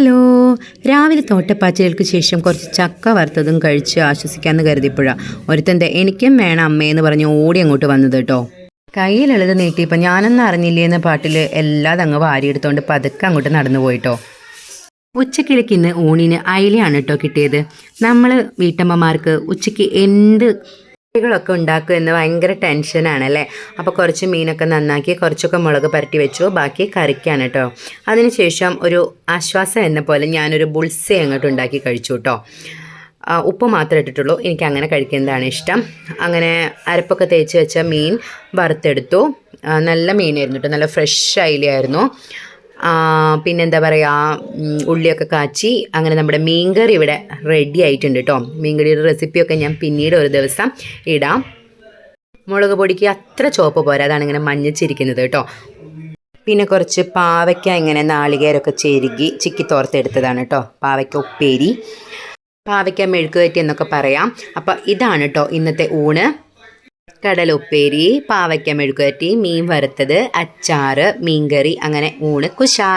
Hello. രാവിലെ തോട്ടപ്പാച്ചിലുകൾക്ക് ശേഷം കുറച്ച് ചക്ക വറുത്തതും കഴിച്ച് ആശ്വസിക്കാമെന്ന് കരുതിയപ്പോഴാണ് ഒരുത്തന്റെ എനിക്കും വേണം അമ്മയെന്ന് പറഞ്ഞ് ഓടി അങ്ങോട്ട് വന്നത് കേട്ടോ. കയ്യിലുള്ളത് നീട്ടിയപ്പോൾ ഞാനൊന്നും അറിഞ്ഞില്ലേ എന്ന പാട്ടിൽ എല്ലാം അങ്ങ് വാരിയെടുത്തോണ്ട് പതുക്കെ അങ്ങോട്ട് നടന്നു പോയിട്ടോ. ഉച്ചക്കിലേക്ക് ഇന്ന് ഊണിന് അയിലയാണ് കേട്ടോ കിട്ടിയത്. നമ്മൾ വീട്ടമ്മമാർക്ക് ഉച്ചയ്ക്ക് എന്ത് കറികളൊക്കെ ഉണ്ടാക്കുക എന്ന് ഭയങ്കര ടെൻഷനാണ് അല്ലേ? അപ്പോൾ കുറച്ച് മീനൊക്കെ നന്നാക്കി കുറച്ചൊക്കെ മുളക് പരട്ടി വെച്ചു. ബാക്കി കറിക്കാണ് കേട്ടോ അതിനുശേഷം ഒരു ആശ്വാസം എന്ന പോലെ ഞാനൊരു ബുൾസ അങ്ങോട്ട് ഉണ്ടാക്കി കഴിച്ചു കേട്ടോ ഉപ്പ് മാത്രമേ ഇട്ടിട്ടുള്ളൂ. എനിക്ക് അങ്ങനെ കഴിക്കുന്നതാണ് ഇഷ്ടം. അങ്ങനെ അരപ്പൊക്കെ തേച്ച് വെച്ച മീൻ വറുത്തെടുത്തു. നല്ല മീനായിരുന്നു കേട്ടോ നല്ല ഫ്രഷ് അയിലയായിരുന്നു. പിന്നെന്താ പറയുക ഉള്ളിയൊക്കെ കാച്ചി അങ്ങനെ നമ്മുടെ മീൻകറി ഇവിടെ റെഡി ആയിട്ടുണ്ട് കേട്ടോ മീൻകറിയുടെ റെസിപ്പിയൊക്കെ ഞാൻ പിന്നീട് ഒരു ദിവസം ഇടാം. മുളക് പൊടിക്ക് അത്ര ചുവപ്പ് പോരാ അതാണ് ഇങ്ങനെ മഞ്ഞച്ചിരിക്കുന്നത് കേട്ടോ പിന്നെ കുറച്ച് പാവയ്ക്ക ഇങ്ങനെ നാളികേരമൊക്കെ ചെരുകി ചിക്കി തോർത്തെടുത്തതാണ് കേട്ടോ പാവയ്ക്ക ഉപ്പേരി പാവയ്ക്ക മെഴുക്കുവരട്ടി എന്നൊക്കെ പറയാം. അപ്പോൾ ഇതാണ് കേട്ടോ ഇന്നത്തെ ഊണ്. കടല ഉപ്പേരി പാവയ്ക്ക മെഴുക്കുവരട്ടി മീൻ വറുത്തത് അച്ചാറ് മീൻകറി അങ്ങനെ ഊണ് കുശാ